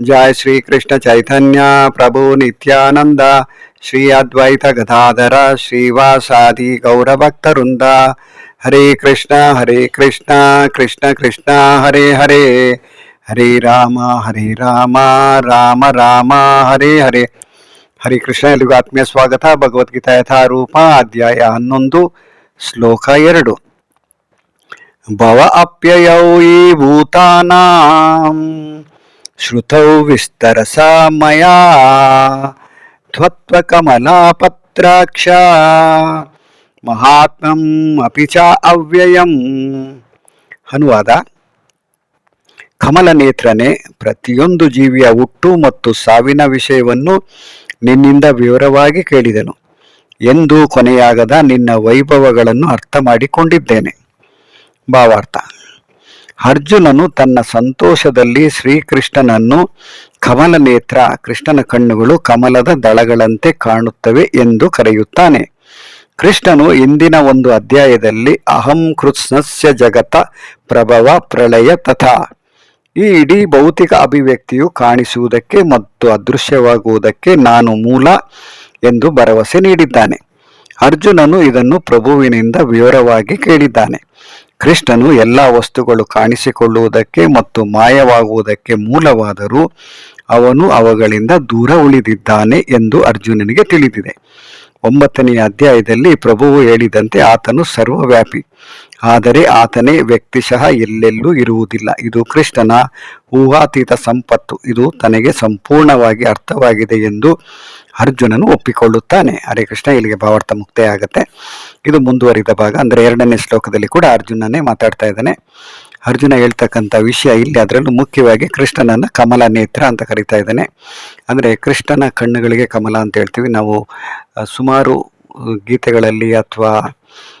जय श्री कृष्ण चैतन्य प्रभु नित्यानंद श्री अद्वैत गदाधर श्रीवासादि गौरभक्तवृंद हरे कृष्ण हरे कृष्ण कृष्ण कृष्ण हरे हरे ಹರೇ ರಾಮ ಹರೇ ರಾಮ ರಾಮ ರಾಮ ಹರೇ ಹರೇ ಹರೇ ಕೃಷ್ಣ ಎಲ್ಲಿಗೂ ಆತ್ಮೀಯ ಸ್ವಾಗತ ಭಗವದ್ಗೀತಾ ಯಥಾರೂಪ ಅಧ್ಯಾಯ ಹನ್ನೊಂದು ಶ್ಲೋಕ ಎರಡು ಭವ ಅಪ್ಯಯೌ ಈ ಭೂತಾನಾಂ ಶ್ರುತೌ ವಿಸ್ತರಸ मया ತ್ವತ್ವಕಮಲಾಪತ್ರಾಕ್ಷ ಮಹಾತ್ಮಂ ಅಪಿಚ ಅವ್ಯಯಂ. ಅನುವಾದ ಕಮಲ ನೇತ್ರನೇ ಪ್ರತಿಯೊಂದು ಜೀವಿಯ ಹುಟ್ಟು ಮತ್ತು ಸಾವಿನ ವಿಷಯವನ್ನು ನಿನ್ನಿಂದ ವಿವರವಾಗಿ ಕೇಳಿದನು. ಎಂದು ಕೊನೆಯಾಗದ ನಿನ್ನ ವೈಭವಗಳನ್ನು ಅರ್ಥ ಮಾಡಿಕೊಂಡಿದ್ದೇನೆ ಭಾವಾರ್ಥ ಅರ್ಜುನನು ತನ್ನ ಸಂತೋಷದಲ್ಲಿ ಶ್ರೀಕೃಷ್ಣನನ್ನು ಕಮಲ ನೇತ್ರ, ಕೃಷ್ಣನ ಕಣ್ಣುಗಳು ಕಮಲದ ದಳಗಳಂತೆ ಕಾಣುತ್ತವೆ ಎಂದು ಕರೆಯುತ್ತಾನೆ. ಕೃಷ್ಣನು ಇಂದಿನ ಒಂದು ಅಧ್ಯಾಯದಲ್ಲಿ ಅಹಂ ಕೃತ್ಸ್ನಸ್ಯ ಜಗತ ಪ್ರಭವ ಪ್ರಳಯ ತಥಾ. ಈ ಇಡೀ ಭೌತಿಕ ಅಭಿವ್ಯಕ್ತಿಯು ಕಾಣಿಸುವುದಕ್ಕೆ ಮತ್ತು ಅದೃಶ್ಯವಾಗುವುದಕ್ಕೆ ನಾನು ಮೂಲ ಎಂದು ಭರವಸೆ ನೀಡಿದ್ದಾನೆ. ಅರ್ಜುನನು ಇದನ್ನು ಪ್ರಭುವಿನಿಂದ ವಿವರವಾಗಿ ಕೇಳಿದ್ದಾನೆ. ಕೃಷ್ಣನು ಎಲ್ಲ ವಸ್ತುಗಳು ಕಾಣಿಸಿಕೊಳ್ಳುವುದಕ್ಕೆ ಮತ್ತು ಮಾಯವಾಗುವುದಕ್ಕೆ ಮೂಲವಾದರೂ ಅವನು ಅವುಗಳಿಂದ ದೂರ ಉಳಿದಿದ್ದಾನೆ ಎಂದು ಅರ್ಜುನನಿಗೆ ತಿಳಿದಿದೆ. ಒಂಬತ್ತನೆಯ ಅಧ್ಯಾಯದಲ್ಲಿ ಪ್ರಭುವು ಹೇಳಿದಂತೆ ಆತನು ಸರ್ವವ್ಯಾಪಿ. ಆದರೆ ಆತನೇ ವ್ಯಕ್ತಿಶಃ ಎಲ್ಲೆಲ್ಲೂ ಇರುವುದಿಲ್ಲ. ಇದು ಕೃಷ್ಣನ ಊಹಾತೀತ ಸಂಪತ್ತು. ಇದು ತನಗೆ ಸಂಪೂರ್ಣವಾಗಿ ಅರ್ಥವಾಗಿದೆ ಎಂದು ಅರ್ಜುನನು ಒಪ್ಪಿಕೊಳ್ಳುತ್ತಾನೆ. ಹರೇ ಕೃಷ್ಣ, ಇಲ್ಲಿಗೆ ಭಾವಾರ್ಥ ಮುಕ್ತಾಯ ಆಗುತ್ತೆ. ಇದು ಮುಂದುವರಿದ ಭಾಗ. ಅಂದರೆ ಎರಡನೇ ಶ್ಲೋಕದಲ್ಲಿ ಕೂಡ ಅರ್ಜುನನೇ ಮಾತಾಡ್ತಾ ಇದ್ದಾನೆ. ಅರ್ಜುನ ಹೇಳ್ತಕ್ಕಂಥ ವಿಷಯ ಇಲ್ಲಿ ಅದರಲ್ಲೂ ಮುಖ್ಯವಾಗಿ ಕೃಷ್ಣನನ್ನು ಕಮಲ ನೇತ್ರ ಅಂತ ಕರಿತಾ ಇದ್ದಾನೆ. ಅಂದರೆ ಕೃಷ್ಣನ ಕಣ್ಣುಗಳಿಗೆ ಕಮಲ ಅಂತ ಹೇಳ್ತೀವಿ. ನಾವು ಸುಮಾರು ಗೀತೆಗಳಲ್ಲಿ ಅಥವಾ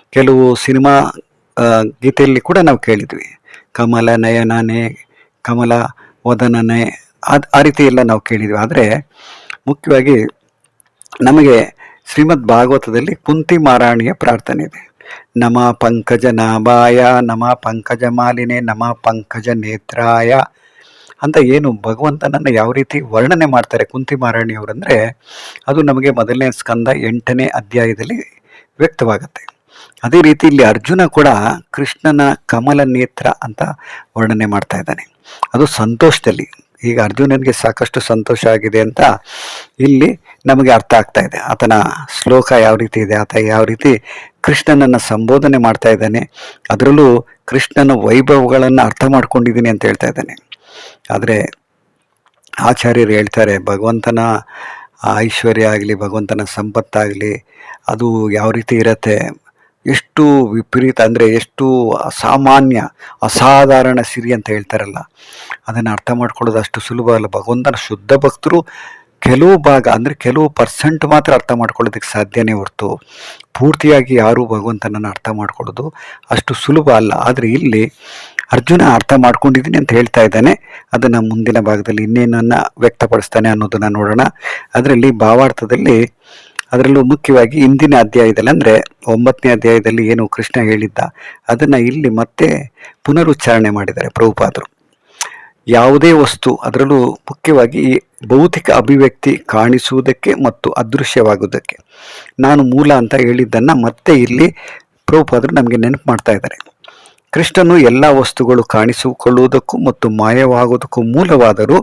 ಕೆಲವು ಸಿನಿಮಾ ಗೀತೆಯಲ್ಲಿ ಕೂಡ ನಾವು ಕೇಳಿದ್ವಿ. ಕಮಲ ನಯನನೆ, ಕಮಲ ವದನನೆ, ಅದು, ಆ ರೀತಿ ಎಲ್ಲ ನಾವು ಕೇಳಿದ್ವಿ. ಆದರೆ ಮುಖ್ಯವಾಗಿ ನಮಗೆ ಶ್ರೀಮದ್ ಭಾಗವತದಲ್ಲಿ ಕುಂತಿ ಮಾರಾಣಿಯ ಪ್ರಾರ್ಥನೆ ಇದೆ. ನಮ ಪಂಕಜ ನಾಭಾಯ, ನಮ ಪಂಕಜ ಮಾಲಿನೆ, ನಮ ಪಂಕಜ ನೇತ್ರಾಯ ಅಂತ ಏನು ಭಗವಂತನನ್ನು ಯಾವ ರೀತಿ ವರ್ಣನೆ ಮಾಡ್ತಾರೆ ಕುಂತಿ ಮಾರಾಣಿಯವರಂದರೆ ಅದು ನಮಗೆ ಮೊದಲನೇ ಸ್ಕಂದ ಎಂಟನೇ ಅಧ್ಯಾಯದಲ್ಲಿ ವ್ಯಕ್ತವಾಗುತ್ತೆ. ಅದೇ ರೀತಿ ಇಲ್ಲಿ ಅರ್ಜುನ ಕೂಡ ಕೃಷ್ಣನ ಕಮಲ ನೇತ್ರ ಅಂತ ವರ್ಣನೆ ಮಾಡ್ತಾ ಇದ್ದಾನೆ. ಅದು ಸಂತೋಷದಲ್ಲಿ ಈಗ ಅರ್ಜುನನಿಗೆ ಸಾಕಷ್ಟು ಸಂತೋಷ ಆಗಿದೆ ಅಂತ ಇಲ್ಲಿ ನಮಗೆ ಅರ್ಥ ಆಗ್ತಾ ಇದೆ. ಆತನ ಶ್ಲೋಕ ಯಾವ ರೀತಿ ಇದೆ? ಆತ ಯಾವ ರೀತಿ ಕೃಷ್ಣನನ್ನು ಸಂಬೋಧನೆ ಮಾಡ್ತಾ ಇದ್ದಾನೆ. ಅದರಲ್ಲೂ ಕೃಷ್ಣನ ವೈಭವಗಳನ್ನು ಅರ್ಥ ಮಾಡ್ಕೊಂಡಿದ್ದೀನಿ ಅಂತ ಹೇಳ್ತಾ ಇದ್ದಾನೆ. ಆದರೆ ಆಚಾರ್ಯರು ಹೇಳ್ತಾರೆ, ಭಗವಂತನ ಐಶ್ವರ್ಯ ಆಗಲಿ, ಭಗವಂತನ ಸಂಪತ್ತಾಗಲಿ ಅದು ಯಾವ ರೀತಿ ಇರತ್ತೆ? ಎಷ್ಟು ವಿಪರೀತ ಅಂದರೆ ಎಷ್ಟು ಅಸಾಮಾನ್ಯ, ಅಸಾಧಾರಣ ಸಿರಿ ಅಂತ ಹೇಳ್ತಾರಲ್ಲ. ಅದನ್ನು ಅರ್ಥ ಮಾಡ್ಕೊಳ್ಳೋದು ಅಷ್ಟು ಸುಲಭ ಅಲ್ಲ. ಭಗವಂತನ ಶುದ್ಧ ಭಕ್ತರು ಕೆಲವು ಭಾಗ ಅಂದರೆ ಕೆಲವು ಪರ್ಸೆಂಟ್ ಮಾತ್ರ ಅರ್ಥ ಮಾಡ್ಕೊಳ್ಳೋದಕ್ಕೆ ಸಾಧ್ಯನೇ ಹೊರತು. ಪೂರ್ತಿಯಾಗಿ ಯಾರೂ ಭಗವಂತನನ್ನು ಅರ್ಥ ಮಾಡ್ಕೊಳ್ಳೋದು ಅಷ್ಟು ಸುಲಭ ಅಲ್ಲ. ಆದರೆ ಇಲ್ಲಿ ಅರ್ಜುನ ಅರ್ಥ ಮಾಡ್ಕೊಂಡಿದ್ದೀನಿ ಅಂತ ಹೇಳ್ತಾ ಇದ್ದಾನೆ. ಅದನ್ನು ಮುಂದಿನ ಭಾಗದಲ್ಲಿ ಇನ್ನೇನನ್ನು ವ್ಯಕ್ತಪಡಿಸ್ತಾನೆ ಅನ್ನೋದನ್ನು ನೋಡೋಣ. ಅದರಲ್ಲಿ ಭಾವಾರ್ಥದಲ್ಲಿ ಅದರಲ್ಲೂ ಮುಖ್ಯವಾಗಿ ಇಂದಿನ ಅಧ್ಯಾಯದಲ್ಲಿ ಅಂದರೆ ಒಂಬತ್ತನೇ ಅಧ್ಯಾಯದಲ್ಲಿ ಏನು ಕೃಷ್ಣ ಹೇಳಿದ್ದ, ಅದನ್ನು ಇಲ್ಲಿ ಮತ್ತೆ ಪುನರುಚ್ಚಾರಣೆ ಮಾಡಿದ್ದಾರೆ ಪ್ರಭುಪಾದರು. ಯಾವುದೇ ವಸ್ತು ಅದರಲ್ಲೂ ಮುಖ್ಯವಾಗಿ ಭೌತಿಕ ಅಭಿವ್ಯಕ್ತಿ ಕಾಣಿಸುವುದಕ್ಕೆ ಮತ್ತು ಅದೃಶ್ಯವಾಗುವುದಕ್ಕೆ. ನಾನು ಮೂಲ ಅಂತ ಹೇಳಿದ್ದನ್ನು ಮತ್ತೆ ಇಲ್ಲಿ ಪ್ರಭುಪಾದರು ನಮಗೆ ನೆನಪು ಮಾಡ್ತಾ ಇದ್ದಾರೆ. ಕೃಷ್ಣನು ಎಲ್ಲ ವಸ್ತುಗಳು ಕಾಣಿಸಿಕೊಳ್ಳುವುದಕ್ಕೂ ಮತ್ತು ಮಾಯವಾಗುವುದಕ್ಕೂ ಮೂಲವಾದರೂ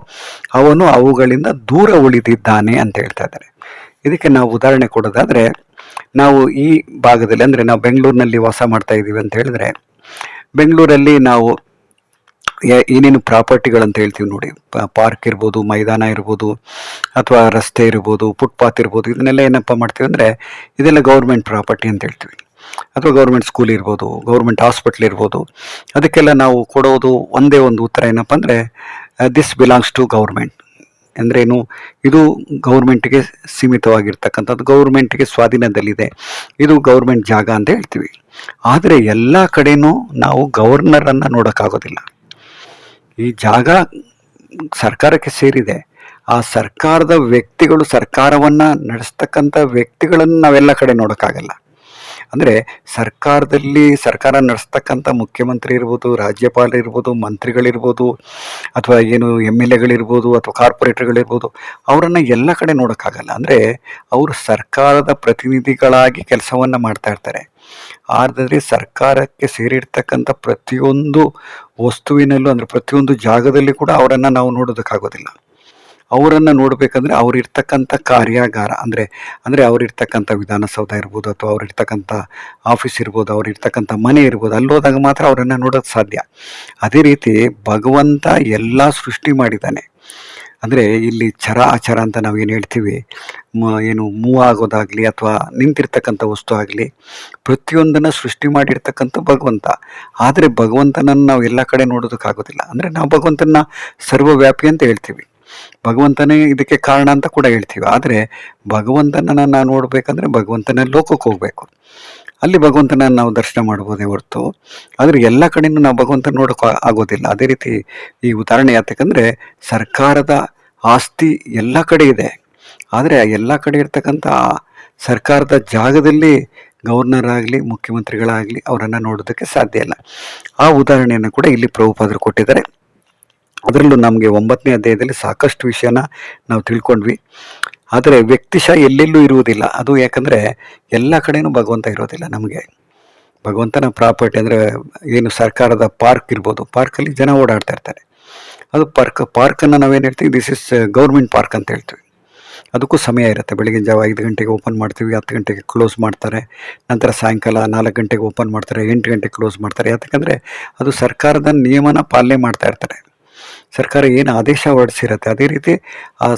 ಅವನು ಅವುಗಳಿಂದ ದೂರ ಉಳಿದಿದ್ದಾನೆ ಅಂತ ಹೇಳ್ತಾ ಇದ್ದಾರೆ. ಇದಕ್ಕೆ ನಾವು ಉದಾಹರಣೆ ಕೊಡೋದಾದರೆ, ನಾವು ಈ ಭಾಗದಲ್ಲಿ, ಅಂದರೆ ನಾವು ಬೆಂಗಳೂರಿನಲ್ಲಿ ವಾಸ ಮಾಡ್ತಾ ಇದ್ದೀವಿ ಅಂತ ಹೇಳಿದ್ರೆ, ಬೆಂಗಳೂರಲ್ಲಿ ನಾವು ಏನೇನು ಪ್ರಾಪರ್ಟಿಗಳಂತ ಹೇಳ್ತೀವಿ ನೋಡಿ. ಪಾರ್ಕ್ ಇರ್ಬೋದು, ಮೈದಾನ ಇರ್ಬೋದು, ಅಥವಾ ರಸ್ತೆ ಇರ್ಬೋದು ಫುಟ್ಪಾತ್ ಇರ್ಬೋದು, ಇದನ್ನೆಲ್ಲ ಏನಪ್ಪ ಮಾಡ್ತೀವಿ ಅಂದರೆ, ಇದೆಲ್ಲ ಗೌರ್ಮೆಂಟ್ ಪ್ರಾಪರ್ಟಿ ಅಂತ ಹೇಳ್ತೀವಿ. ಅಥವಾ ಗೌರ್ಮೆಂಟ್ ಸ್ಕೂಲ್ ಇರ್ಬೋದು ಗೌರ್ಮೆಂಟ್ ಹಾಸ್ಪಿಟ್ಲ್ ಇರ್ಬೋದು, ಅದಕ್ಕೆಲ್ಲ ನಾವು ಕೊಡೋದು ಒಂದೇ ಒಂದು ಉತ್ತರ ಏನಪ್ಪ ಅಂದರೆ ದಿಸ್ ಬಿಲಾಂಗ್ಸ್ ಟು ಗೌರ್ಮೆಂಟ್ ಅಂದ್ರೇನು? ಇದು ಗೌರ್ಮೆಂಟ್ಗೆ ಸೀಮಿತವಾಗಿರ್ತಕ್ಕಂಥದ್ದು, ಗೌರ್ಮೆಂಟ್ಗೆ ಸ್ವಾಧೀನದಲ್ಲಿದೆ. ಇದು ಗೌರ್ಮೆಂಟ್ ಜಾಗ ಅಂತ ಹೇಳ್ತೀವಿ. ಆದರೆ ಎಲ್ಲ ಕಡೆನೂ ನಾವು ಗವರ್ನರನ್ನು ನೋಡೋಕ್ಕಾಗೋದಿಲ್ಲ. ಈ ಜಾಗ ಸರ್ಕಾರಕ್ಕೆ ಸೇರಿದೆ. ಆ ಸರ್ಕಾರದ ವ್ಯಕ್ತಿಗಳು ಸರ್ಕಾರವನ್ನು ನಡೆಸ್ತಕ್ಕಂಥ ವ್ಯಕ್ತಿಗಳನ್ನು ನಾವೆಲ್ಲ ಕಡೆ ನೋಡೋಕ್ಕಾಗಲ್ಲ. ಅಂದರೆ ಸರ್ಕಾರದಲ್ಲಿ ಸರ್ಕಾರ ನಡೆಸ್ತಕ್ಕಂಥ ಮುಖ್ಯಮಂತ್ರಿ ಇರ್ಬೋದು, ರಾಜ್ಯಪಾಲ ಇರ್ಬೋದು, ಮಂತ್ರಿಗಳಿರ್ಬೋದು, ಅಥವಾ ಏನು ಎಂ ಎಲ್ ಎಗಳಿರ್ಬೋದು, ಅಥವಾ ಕಾರ್ಪೊರೇಟರ್ಗಳಿರ್ಬೋದು, ಅವರನ್ನು ಎಲ್ಲ ಕಡೆ ನೋಡೋಕ್ಕಾಗಲ್ಲ. ಅಂದರೆ ಅವರು ಸರ್ಕಾರದ ಪ್ರತಿನಿಧಿಗಳಾಗಿ ಕೆಲಸವನ್ನು ಮಾಡ್ತಾ ಇರ್ತಾರೆ. ಆದರೆ ಸರ್ಕಾರಕ್ಕೆ ಸೇರಿರ್ತಕ್ಕಂಥ ಪ್ರತಿಯೊಂದು ವಸ್ತುವಿನಲ್ಲೂ, ಅಂದರೆ ಪ್ರತಿಯೊಂದು ಜಾಗದಲ್ಲಿ ಕೂಡ ಅವರನ್ನು ನಾವು ನೋಡೋದಕ್ಕಾಗೋದಿಲ್ಲ. ಅವರನ್ನು ನೋಡಬೇಕಂದ್ರೆ ಅವರಿರ್ತಕ್ಕಂಥ ಕಾರ್ಯಾಗಾರ, ಅಂದರೆ ಅಂದರೆ ಅವರಿರ್ತಕ್ಕಂಥ ವಿಧಾನಸೌಧ ಇರ್ಬೋದು ಅಥವಾ ಅವರಿರ್ತಕ್ಕಂಥ ಆಫೀಸ್ ಇರ್ಬೋದು, ಅವರಿರ್ತಕ್ಕಂಥ ಮನೆ ಇರ್ಬೋದು ಅಲ್ಲಿ ಹೋದಾಗ ಮಾತ್ರ ಅವರನ್ನು ನೋಡೋದು ಸಾಧ್ಯ. ಅದೇ ರೀತಿ ಭಗವಂತ ಎಲ್ಲ ಸೃಷ್ಟಿ ಮಾಡಿದ್ದಾನೆ. ಅಂದರೆ ಇಲ್ಲಿ ಚರ ಅಚರ ಅಂತ ನಾವು ಏನು ಹೇಳ್ತೀವಿ, ಮ, ಏನು ಮೂವ್ ಆಗೋದಾಗಲಿ ಅಥವಾ ನಿಂತಿರ್ತಕ್ಕಂಥ ವಸ್ತು ಆಗಲಿ, ಪ್ರತಿಯೊಂದನ್ನು ಸೃಷ್ಟಿ ಮಾಡಿರ್ತಕ್ಕಂಥ ಭಗವಂತ. ಆದರೆ ಭಗವಂತನನ್ನು ನಾವು ಎಲ್ಲ ಕಡೆ ನೋಡೋದಕ್ಕಾಗೋದಿಲ್ಲ. ಅಂದರೆ ನಾವು ಭಗವಂತನ ಸರ್ವವ್ಯಾಪಿ ಅಂತ ಹೇಳ್ತೀವಿ. ಭಗವಂತನೇ ಇದಕ್ಕೆ ಕಾರಣ ಅಂತ ಕೂಡ ಹೇಳ್ತೀವಿ. ಆದರೆ ಭಗವಂತನನ್ನು ನಾವು ನೋಡಬೇಕಂದ್ರೆ ಭಗವಂತನ ಲೋಕಕ್ಕೆ ಹೋಗಬೇಕು. ಅಲ್ಲಿ ಭಗವಂತನ ನಾವು ದರ್ಶನ ಮಾಡ್ಬೋದೇ ಹೊರತು, ಆದರೆ ಎಲ್ಲ ಕಡೆಯೂ ನಾವು ಭಗವಂತನ ನೋಡೋಕೆ ಆಗೋದಿಲ್ಲ. ಅದೇ ರೀತಿ ಈ ಉದಾಹರಣೆ ಯಾತಕ್ಕಂದರೆ ಸರ್ಕಾರದ ಆಸ್ತಿ ಎಲ್ಲ ಕಡೆ ಇದೆ. ಆದರೆ ಎಲ್ಲ ಕಡೆ ಇರ್ತಕ್ಕಂಥ ಸರ್ಕಾರದ ಜಾಗದಲ್ಲಿ ಗವರ್ನರ್ ಆಗಲಿ ಮುಖ್ಯಮಂತ್ರಿಗಳಾಗಲಿ ಅವರನ್ನು ನೋಡೋದಕ್ಕೆ ಸಾಧ್ಯ ಇಲ್ಲ. ಆ ಉದಾಹರಣೆಯನ್ನು ಕೂಡ ಇಲ್ಲಿ ಪ್ರಭುಪಾದರು ಕೊಟ್ಟಿದ್ದಾರೆ. ಅದರಲ್ಲೂ ನಮಗೆ ಒಂಬತ್ತನೇ ಅಧ್ಯಾಯದಲ್ಲಿ ಸಾಕಷ್ಟು ವಿಷಯನ ನಾವು ತಿಳ್ಕೊಂಡ್ವಿ. ಆದರೆ ವ್ಯಕ್ತಿಶಃ ಎಲ್ಲೆಲ್ಲೂ ಇರುವುದಿಲ್ಲ. ಅದು ಯಾಕಂದರೆ ಎಲ್ಲ ಕಡೆಯೂ ಭಗವಂತ ಇರೋದಿಲ್ಲ ನಮಗೆ. ಭಗವಂತನ ಪ್ರಾಪರ್ಟಿ ಅಂದರೆ ಏನು ಸರ್ಕಾರದ ಪಾರ್ಕ್ ಇರ್ಬೋದು. ಪಾರ್ಕಲ್ಲಿ ಜನ ಓಡಾಡ್ತಾ ಇರ್ತಾರೆ. ಅದು ಪಾರ್ಕ್, ಪಾರ್ಕನ್ನು ನಾವೇನು ಹೇಳ್ತೀವಿ? ದಿಸ್ ಇಸ್ ಗೌರ್ಮೆಂಟ್ ಪಾರ್ಕ್ ಅಂತ ಹೇಳ್ತೀವಿ. ಅದಕ್ಕೂ ಸಮಯ ಇರುತ್ತೆ. ಬೆಳಗಿನ ಜಾವ ಐದು ಗಂಟೆಗೆ ಓಪನ್ ಮಾಡ್ತೀವಿ, ಹತ್ತು ಗಂಟೆಗೆ ಕ್ಲೋಸ್ ಮಾಡ್ತಾರೆ. ನಂತರ ಸಾಯಂಕಾಲ ನಾಲ್ಕು ಗಂಟೆಗೆ ಓಪನ್ ಮಾಡ್ತಾರೆ, ಎಂಟು ಗಂಟೆಗೆ ಕ್ಲೋಸ್ ಮಾಡ್ತಾರೆ. ಯಾಕಂದರೆ ಅದು ಸರ್ಕಾರದ ನಿಯಮನ ಪಾಲನೆ ಮಾಡ್ತಾ ಇರ್ತಾರೆ. ಸರ್ಕಾರ ಏನು ಆದೇಶ ಹೊರಡಿಸಿರುತ್ತೆ, ಅದೇ ರೀತಿ ಆ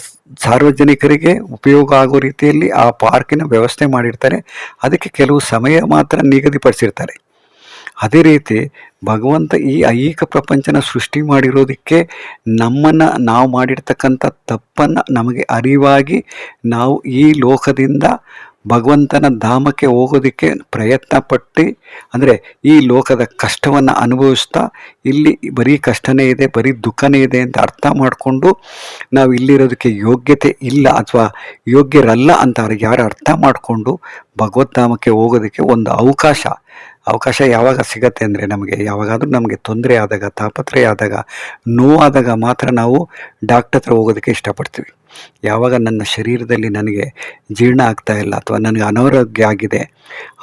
ಸಾರ್ವಜನಿಕರಿಗೆ ಉಪಯೋಗ ಆಗೋ ರೀತಿಯಲ್ಲಿ ಆ ಪಾರ್ಕಿನ ವ್ಯವಸ್ಥೆ ಮಾಡಿರ್ತಾರೆ. ಅದಕ್ಕೆ ಕೆಲವು ಸಮಯ ಮಾತ್ರ ನಿಗದಿಪಡಿಸಿರ್ತಾರೆ. ಅದೇ ರೀತಿ ಭಗವಂತ ಈ ಐಹಿಕ ಪ್ರಪಂಚನ ಸೃಷ್ಟಿ ಮಾಡಿರೋದಕ್ಕೆ ನಮ್ಮನ್ನು ನಾವು ಮಾಡಿರ್ತಕ್ಕಂಥ ತಪ್ಪನ್ನು ನಮಗೆ ಅರಿವಾಗಿ ನಾವು ಈ ಲೋಕದಿಂದ ಭಗವಂತನ ಧಾಮಕ್ಕೆ ಹೋಗೋದಕ್ಕೆ ಪ್ರಯತ್ನ ಪಟ್ಟು ಅಂದರೆ ಈ ಲೋಕದ ಕಷ್ಟವನ್ನು ಅನುಭವಿಸ್ತಾ, ಇಲ್ಲಿ ಬರೀ ಕಷ್ಟನೇ ಇದೆ, ಬರೀ ದುಃಖನೇ ಇದೆ ಅಂತ ಅರ್ಥ ಮಾಡಿಕೊಂಡು ನಾವು ಇಲ್ಲಿರೋದಕ್ಕೆ ಯೋಗ್ಯತೆ ಇಲ್ಲ ಅಥವಾ ಯೋಗ್ಯರಲ್ಲ ಅಂತ ಯಾರು ಅರ್ಥ ಮಾಡಿಕೊಂಡು ಭಗವದ್ಧಾಮಕ್ಕೆ ಹೋಗೋದಕ್ಕೆ ಒಂದು ಅವಕಾಶ. ಅವಕಾಶ ಯಾವಾಗ ಸಿಗತ್ತೆ ಅಂದರೆ ನಮಗೆ, ಯಾವಾಗಾದರೂ ನಮಗೆ ತೊಂದರೆ ಆದಾಗ ತಾಪತ್ರೆ ಆದಾಗ, ನೋವಾದಾಗ ಮಾತ್ರ ನಾವು ಡಾಕ್ಟರ್ ಹತ್ರ ಹೋಗೋದಕ್ಕೆ ಇಷ್ಟಪಡ್ತೀವಿ. ಯಾವಾಗ ನನ್ನ ಶರೀರದಲ್ಲಿ ನನಗೆ ಜೀರ್ಣ ಆಗ್ತಾ ಇಲ್ಲ ಅಥವಾ ನನಗೆ ಅನಾರೋಗ್ಯ ಆಗಿದೆ,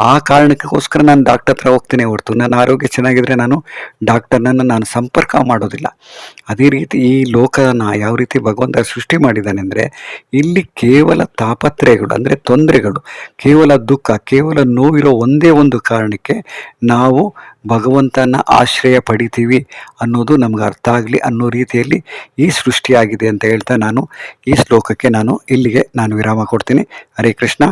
ಆ ಕಾರಣಕ್ಕೋಸ್ಕರ ನಾನು ಡಾಕ್ಟರ್ ಹತ್ರ ಹೋಗ್ತೀನಿ ಹೊರತು. ನನ್ನ ಆರೋಗ್ಯ ಚೆನ್ನಾಗಿದ್ದರೆ ನಾನು ಡಾಕ್ಟರ್ನನ್ನು ನಾನು ಸಂಪರ್ಕ ಮಾಡೋದಿಲ್ಲ. ಅದೇ ರೀತಿ ಈ ಲೋಕನ ಯಾವ ರೀತಿ ಭಗವಂತ ಸೃಷ್ಟಿ ಮಾಡಿದ್ದಾನೆ ಅಂದರೆ, ಇಲ್ಲಿ ಕೇವಲ ತಾಪತ್ರಯಗಳು ಅಂದರೆ ತೊಂದರೆಗಳು, ಕೇವಲ ದುಃಖ, ಕೇವಲ ನೋವಿರೋ ಒಂದೇ ಒಂದು ಕಾರಣಕ್ಕೆ ನಾವು ಭಗವಂತನ ಆಶ್ರಯ ಪಡಿತೀವಿ ಅನ್ನೋದು ನಮ್ಗೆ ಅರ್ಥ ಆಗಲಿ ಅನ್ನೋ ರೀತಿಯಲ್ಲಿ ಈ ಸೃಷ್ಟಿಯಾಗಿದೆ ಅಂತ ಹೇಳ್ತಾ ನಾನು ಈ ಶ್ಲೋಕಕ್ಕೆ ನಾನು ಇಲ್ಲಿಗೆ ನಾನು ವಿರಾಮ ಕೊಡ್ತೀನಿ. ಹರೇ ಕೃಷ್ಣ.